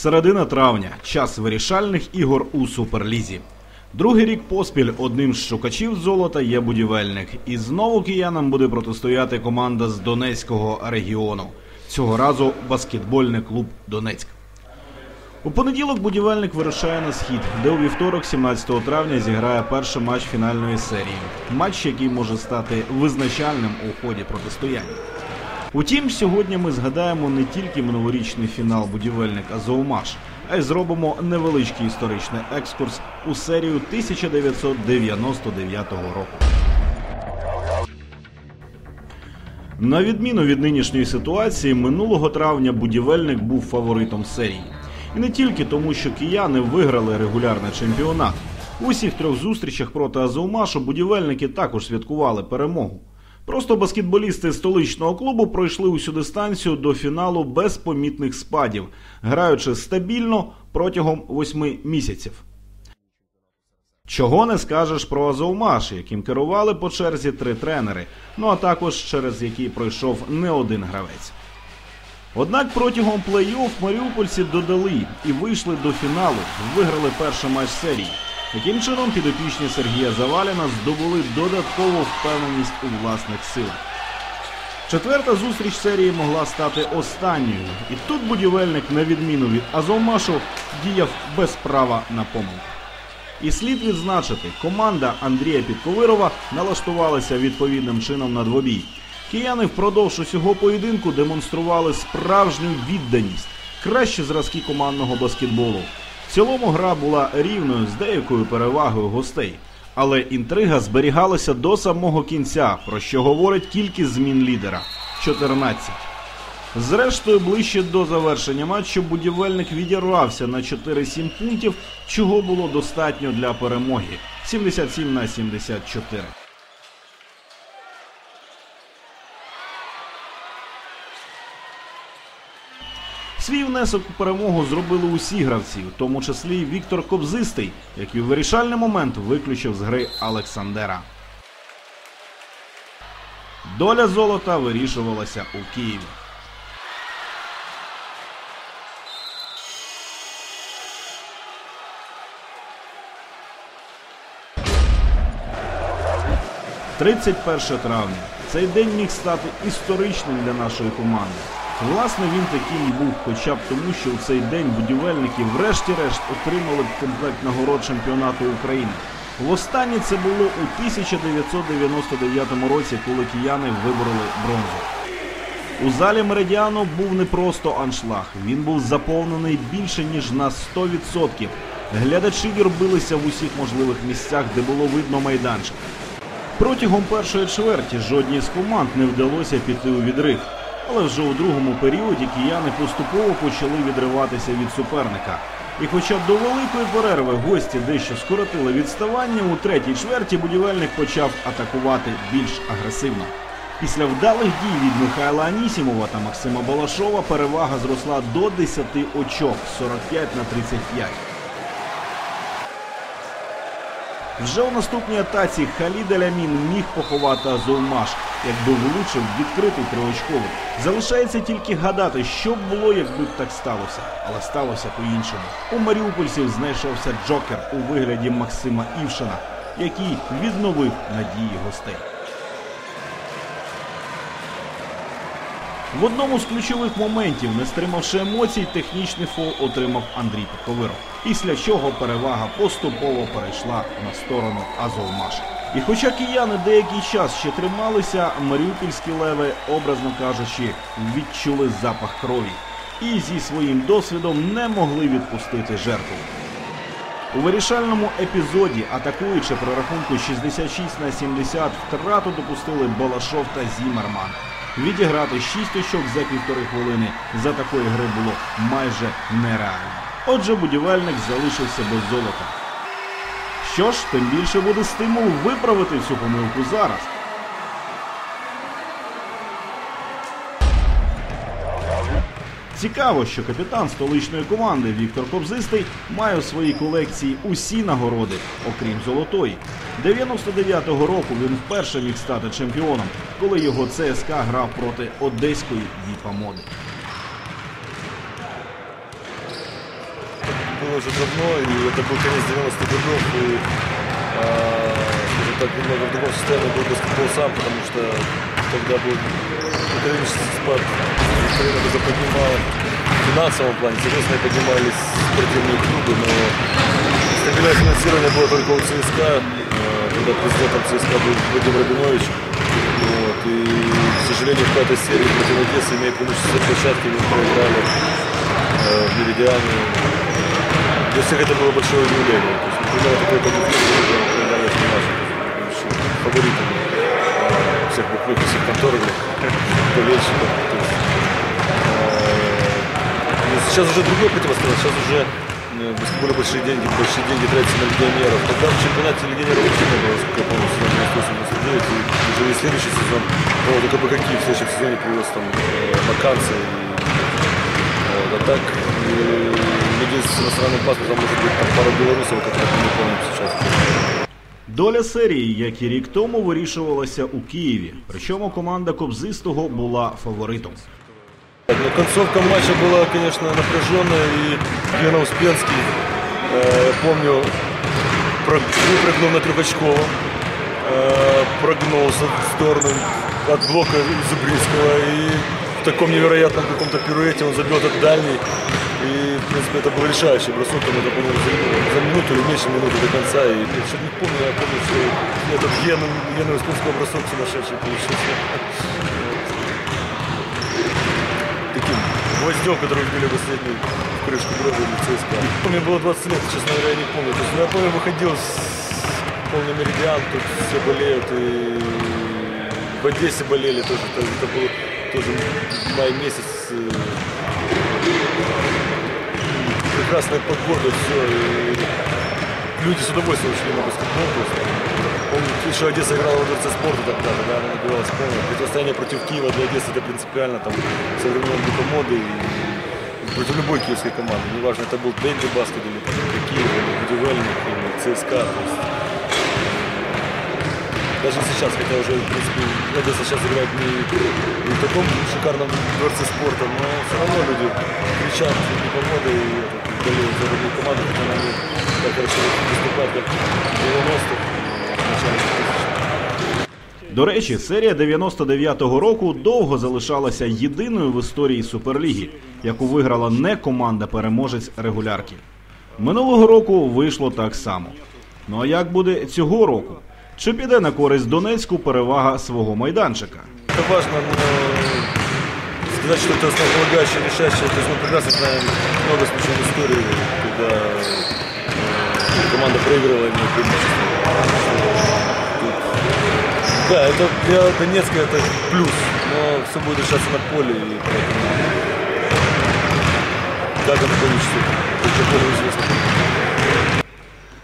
Середина травня час вирішальних ігор у суперлізі. Другий рік поспіль одним з шукачів золота є будівельник, і знову киянам буде протистояти команда з Донецького регіону. Цього разу баскетбольний клуб Донецьк. У понеділок будівельник вирушає на схід, де у вівторок, 17 травня, зіграє перший матч фінальної серії. Матч, який може стати визначальним у ході протистояння. Утім, сьогодні ми згадаємо не тільки минулорічний фінал будівельник Азовмаш, а й зробимо невеличкий історичний екскурс у серію 1999 року. На відміну від нинішньої ситуації, минулого травня будівельник був фаворитом серії. І не тільки тому, що кияни виграли регулярний чемпіонат. У усіх трьох зустрічах проти Азовмашу будівельники також святкували перемогу. Просто баскетболісти столичного клубу пройшли усю дистанцію до фіналу без помітних спадів, граючи стабільно протягом восьми місяців. Чого не скажеш про Азовмаш, яким керували по черзі три тренери, ну а також через які пройшов не один гравець. Однак протягом плей-офф маріупольці додали і вийшли до фіналу, виграли перший матч серії. Яким чином підопічні Сергія Заваліна здобули додаткову впевненість у власних силах. Четверта зустріч серії могла стати останньою, і тут будівельник, на відміну від Азовмашу, діяв без права на помилку. І слід відзначити, команда Андрія Підковирова налаштувалася відповідним чином на двобій. Кияни впродовж усього поєдинку демонстрували справжню відданість, кращі зразки командного баскетболу. Цілому гра була рівною з деякою перевагою гостей, але інтрига зберігалася до самого кінця, про що говорить кількість змін лідера 14. Зрештою, ближче до завершення матчу будівельник відірвався на 4-7 пунктів, чого було достатньо для перемоги 77 на 74. Свій внесок у перемогу зробили усі гравці, в тому числі й Віктор Кобзистий, який у вирішальний момент виключив з гри Олександера. Доля золота вирішувалася у Києві. «31 травня. Цей день міг стати історичним для нашої команди. Власне, він таким був, хоча б тому, що у цей день будівельники врешті-решт отримали комплект нагород чемпіонату України. Востаннє це було у 1999 році, коли кияни вибороли бронзу. У залі Меридіану був не просто аншлаг, він був заповнений більше ніж на 100%. Глядачі вірбилися в усіх можливих місцях, де було видно майданчик. Протягом першої чверті жодній з команд не вдалося піти у відрив. Але вже у другому періоді кияни поступово почали відриватися від суперника. І хоча до великої перерви гості дещо скоротили відставання, у третій чверті будівельник почав атакувати більш агресивно. Після вдалих дій від Михайла Анісімова та Максима Балашова перевага зросла до 10 очок 45 на 35. Вже у наступній атаці Халід Алямін міг поховати Азовмаш, якби влучив відкритий триочковий. Залишається тільки гадати, що б було, якби так сталося. Але сталося по-іншому. У маріупольців знайшовся Джокер у вигляді Максима Івшина, який відновив надії гостей. В одному з ключових моментів, не стримавши емоцій, технічний фол отримав Андрій Петковиров. Після чого перевага поступово перейшла на сторону Азовмаш. І хоча кияни деякий час ще трималися, маріупольські леви, образно кажучи, відчули запах крові і зі своїм досвідом не могли відпустити жертву. У вирішальному епізоді, атакуючи при рахунку 66 на 70, втрату допустили Балашов та Зімерман. Відіграти 6 очок за півтори хвилини за такої гри було майже нереально. Отже, будівельник залишився без золота. Що ж, тим більше буде стимул виправити цю помилку зараз. Цікаво, що капітан столичної команди Віктор Кобзистий має у своїй колекції усі нагороди, окрім золотої. 99-го року він вперше міг стати чемпіоном, коли його ЦСКА грав проти одеської Діпа Моди. было уже давно, и это был конец 90-х годов, и, а, скажем так, немного в другом состоянии был баскетбол сам, потому что тогда был экономический спад, Украина уже поднимала в финансовом плане, соответственно, поднимались спортивные клубы, но стабильное финансирование было только у ЦСКА, э, когда президентом ЦСКА был Вадим Рабинович, вот, и, к сожалению, в пятой серии против Одессы, имея преимущество площадки, мы проиграли э, в Меридиане. Для всех это было большое удивление. То есть, например, такой победитель, который проиграли в фаворитами всех букмекерских контор, болельщиков. Э, ну, Сейчас уже другое противостояние, сейчас уже э, баскетболе большие деньги, большие деньги тратятся на легионеров. Тогда в чемпионате легионеров вообще не было, сколько я помню, сезон 98-99, и уже и следующий сезон, ну, только бы какие в следующем сезоне привез там э, Маканца и вот, а так людей с иностранным паспортом может быть там пара белорусов, которых мы не помним сейчас. Доля серії, як і рік тому, вирішувалася у Києві. Причому команда Кобзистого була фаворитом. Так, ну, концовка матча была, конечно, напряженная, и Гена Успенский, э, я помню, про- выпрыгнул на Трюкачкова, э, прогнулся в сторону от блока Зубринского, и в таком невероятном каком-то пируэте он забил этот дальний, И, в принципе, это был решающий бросок, там, это, по-моему, за, за минуту или меньше минуты до конца, и я что-то не помню, я помню, что этот Гена, Гена Успенского бросок сумасшедший получился. таким гвоздем, который вбили последний в крышку гроба в ЦСКА. Мне было 20 лет, честно говоря, я не помню. То есть, ну, я помню, выходил с полный меридиан, тут все болеют, и в Одессе болели тоже. Это был тоже май месяц. э, Прекрасная погода, все. И люди с удовольствием шли на баскетбол. То есть, Помню, еще Одесса играла в Дворце спорта тогда, когда она набивалась полная. Противостояние против Киева для Одессы это принципиально, там, со времен Дука Моды и против любой киевской команды. Неважно, это был Бенди Баскет или там, Киев, или Будивельник, или ЦСКА. То есть, даже сейчас, хотя уже, в принципе, Одесса сейчас играет не, не в таком шикарном дворце спорта, но все равно люди кричат Дука Моды и это, болеют за родную команду, хотя она не так хорошо выступает, как в 90-х. начале 2000-х. До речі, серія 99-го року довго залишалася єдиною в історії Суперліги, яку виграла не команда-переможець регулярки. Минулого року вийшло так само. Ну а як буде цього року? Чи піде на користь Донецьку перевага свого майданчика? Это важно, но сказать, что это основополагающее, решающее, то есть мы прекрасно знаем много случаев в истории, когда э, команда проигрывала имея преимущество. Тут- Да, это для Донецка это плюс, но все будет решаться на поле, и поэтому как это получится, это более известно.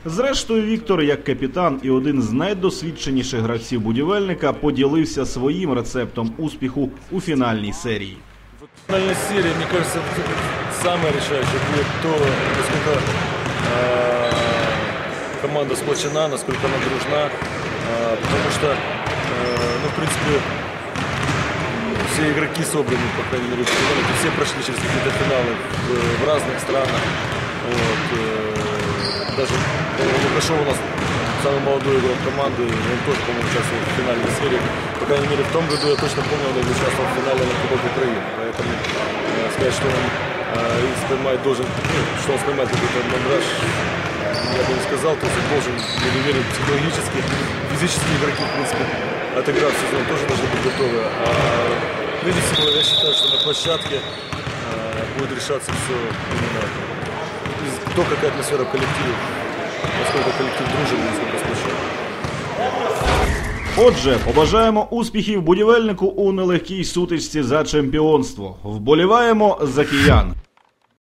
Зрештою, Віктор, як капітан і один з найдосвідченіших гравців будівельника, поділився своїм рецептом успіху у фінальній серії. В финальной серии, мне кажется, самое решающее будет то, насколько э, команда сплочена, насколько она дружна, э, потому что, э, ну, в принципе, все игроки собраны, по крайней мере, в чемпионате, все прошли через какие-то финалы в, в разных странах. Вот, э, даже по-моему, Лукашов у нас самый молодой игрок команды, он тоже, по-моему, участвовал в финальной серии. По крайней мере, в том году я точно помню, он участвовал в финале на Кубок Украины. Поэтому э, сказать, что он э, споймать должен, ну, что он споймает какой-то мандраж, я бы не сказал, то есть он должен быть уверен психологически, физические игроки, в принципе, отыграв сезон, тоже должны быть готовы. А прежде всего, я считаю, что на площадке э, будет решаться все именно из- то, какая атмосфера в коллективе, насколько колектив дружен, насколько сплочен. Отже, побажаємо успіхів будівельнику у нелегкій сутичці за чемпіонство. Вболіваємо за киян.